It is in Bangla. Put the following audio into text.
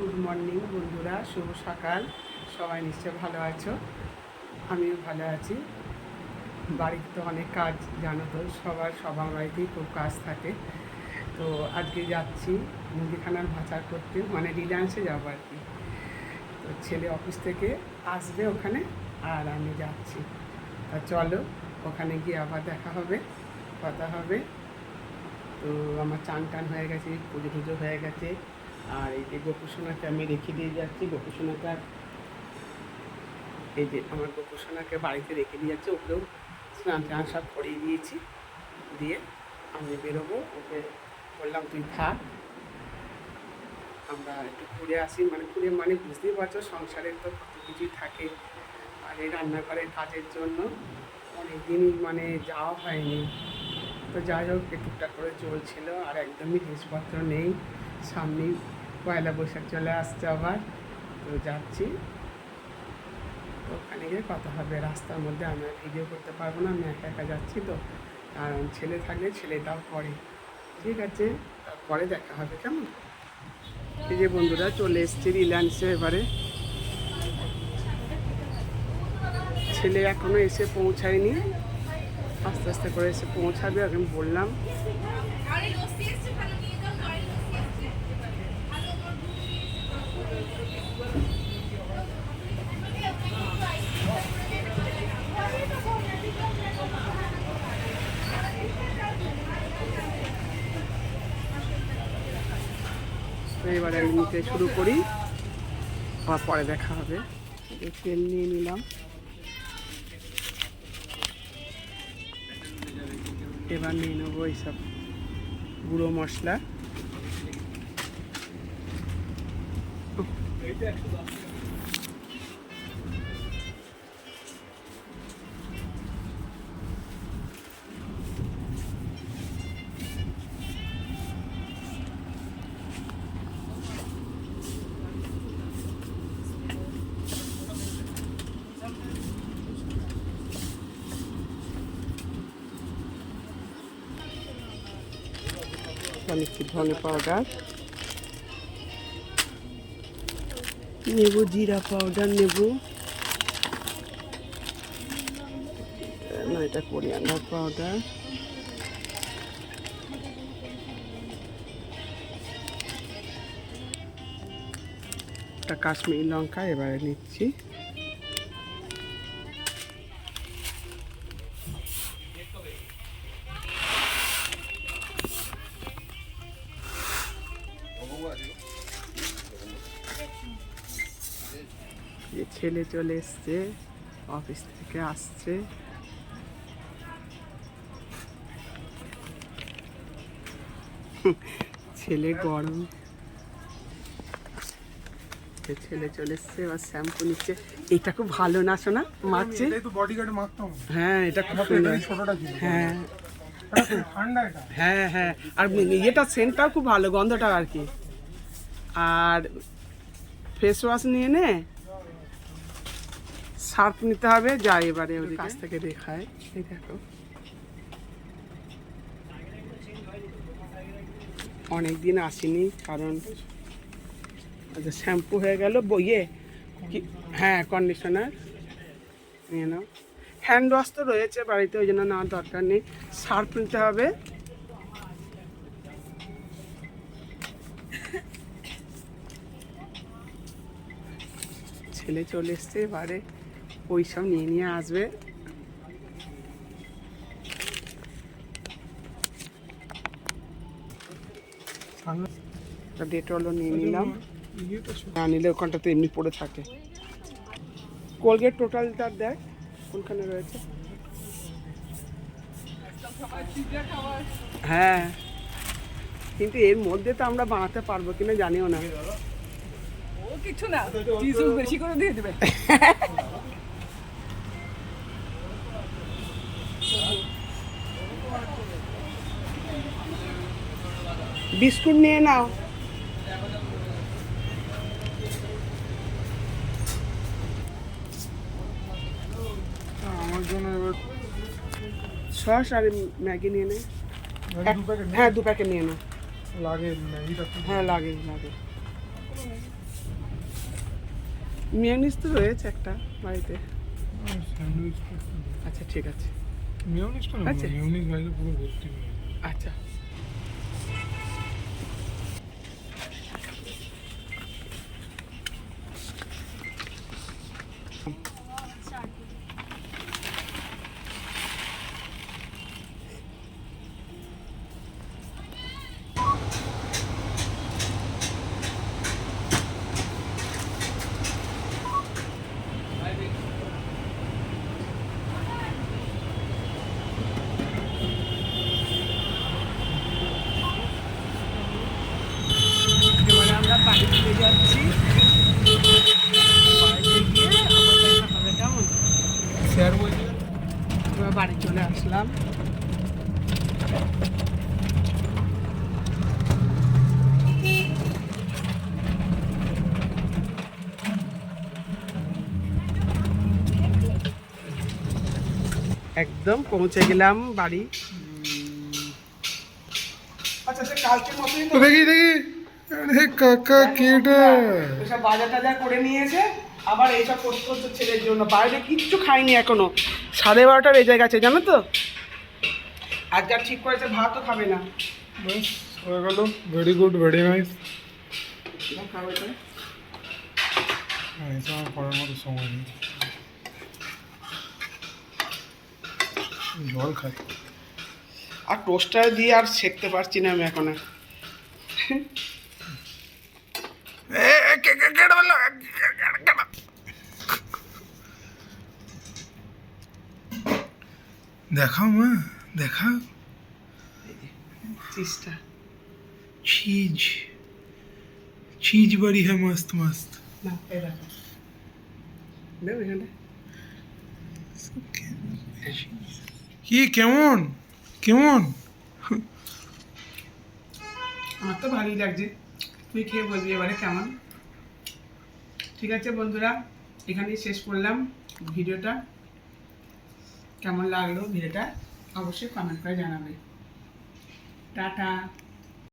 গুড মর্নিং বন্ধুরা, শুভ সকাল। সবাই নিশ্চয় ভালো আছো? আমিও ভালো আছি। বাড়িতে তো অনেক কাজ, জানো তো, সবার সবার বাড়িতেই খুব কাজ থাকে। তো আজকে যাচ্ছি মুদিখানার ভাচার করতে মানে রিলায়েন্সে যাব আর কি। তো ছেলে অফিস থেকে আসবে ওখানে আর আমি যাচ্ছি। তা চলো, ওখানে গিয়ে আবার দেখা হবে, কথা হবে। তো আমার চান টান হয়ে গেছে, পুজো টুজো হয়ে গেছে। আর এই যে গোপুসোনাকে আমি রেখে দিয়ে যাচ্ছি গোপুসোনাটা এই যে আমার গোপুসোনাকে বাড়িতে রেখে দিয়ে যাচ্ছি, ওকেও স্নান টান সব করিয়ে দিয়েছি, দিয়ে আমি বেরোবো, ওকে বললাম, তুই থাক। আমরা একটু ঘুরে আসি মানে ঘুরে মানে বুঝতেই পারছ, সংসারের তো কত কিছুই থাকে আর এই রান্নাঘরের কাজের জন্য অনেকদিনই মানে যাওয়া হয়নি। তো যাই হোক টুকটাক করে চলছিল, আর একদমই জিনিসপত্র নেই, সামনেই পয়লা বৈশাখ চলে আসছে আবার, তো যাচ্ছি। ওখানে গিয়ে কথা হবে, রাস্তার মধ্যে আমি ভিডিও করতে পারব না, আমি একা একা যাচ্ছি তো, কারণ ছেলে থাকলে ছেলেটাও করে ঠিক আছে, তারপরে দেখা হবে, কেমন? এই যে বন্ধুরা, চলে এসছে রিলায়েন্সে এবারে। ছেলে এখনও এসে পৌঁছায়নি। আস্তে আস্তে করে এসে পৌঁছাবে, আমি বললাম আরে লস্যি এসছে ভালো নিয়ে যাও গাড়ি লস্যি এসছে ভালো আমার দুধ তো এবারে আমি নিতে শুরু করি। আবার পরে দেখা হবে। তেল নিয়ে নিলাম। এবার নিয়ে নেব এইসব গুঁড়ো মশলা। আমি একটু ধনে পাউডার নেব জিরা পাউডার নেব। না এটা কোরিয়ান্ডার পাউডার একটা কাশ্মীরি লঙ্কা এবারে নিচ্ছি। যে ছেলে চলে এসছে অফিস থেকে আসছে। ছেলে গরম। ছেলে চলে এসছে এবার শ্যাম্পু নিচ্ছে। এটা খুব ভালো না শোনা মাখছে? হ্যাঁ এটা খুব হ্যাঁ। হ্যাঁ হ্যাঁ। আর ইয়েটা সেন্টটাও খুব ভালো গন্ধটা আর কি। আর ফেস ওয়াশ নিয়ে নে সার্ফ নিতে হবে, যাই এবারে ওদের কাছ থেকে দেখায়। এই দেখো। অনেক দিন আসিনি, কারণ আচ্ছা শ্যাম্পু হয়ে গেল বইয়ে হ্যাঁ কন্ডিশনার নিয়ে নাও। হ্যান্ড ওয়াশ তো রয়েছে বাড়িতে, ওই জন্য নেওয়ার দরকার নেই। সার্ফ নিতে হবে। ছেলে চলে এসছে, এবারে ওই সব নিয়ে নিয়ে আসবে। ডেটলও নিয়ে নিলাম। না নিলে ওখানটাতে এমনি পড়ে থাকে। কোলগেট টোটালটা দেখ, কোনখানে রয়েছে? হ্যাঁ। কিন্তু এর মধ্যে তো আমরা বানাতে পারব কিনা জানিও না। কিছু না চিজ বেশি করে দিয়ে দেবে। বিস্কুট নিয়ে নাও। আমার জন্য এবার সস আর ম্যাগি নিয়ে নে। দু প্যাকেট হ্যাঁ দু প্যাকেট নিয়ে নাও। লাগে ম্যাগিটা। হ্যাঁ লাগে লাগে। মিয়ানিস তো রয়েছে একটা বাড়িতে। আচ্ছা ঠিক আছে। আচ্ছা। মিউনিস বাইরে পুরো ভর্তি হয়ে আচ্ছা এবারে আমরা বাড়ি ফিরে যাচ্ছি বাড়িতে গিয়ে আবার দেখা হবে কেমন স্যার বলছে বাড়ি চলে আসলাম। একদম পৌঁছে গেলাম বাড়ি। আচ্ছা দেখি দেখি। আরে কাকা কেটা এসব বাজার টাজার করে নিয়েছে। আবার এইসব করতে করতে ছেলের জন্য। বাইরে কিচ্ছু খাইনি এখনও। সাড়ে বারোটা বেজে গেছে জানো তো? আজকে ঠিক করেছে ভাতও খাবে না। বাস হয়ে গেল। ভেরি গুড ভেরি নাইস খাবে তো। আমার করার মতো সময় নেই। জল খাই। আর টোস্টার দিয়ে আর শেখতে পারছি না আমি এখন আর। দেখাও মা দেখাও চিজটা चीज चीज बड़ी है मस्त मस्त না এই দেখো দেব এখানে কি কেমন কেমন আমার তো ভালোই লাগছে তুই খেয়ে বলবি এবারে কেমন ঠিক আছে বন্ধুরা, এখানেই শেষ করলাম ভিডিওটা। কেমন লাগল ভিডিওটা? অবশ্যই কমেন্ট করে জানাবে। টাটা।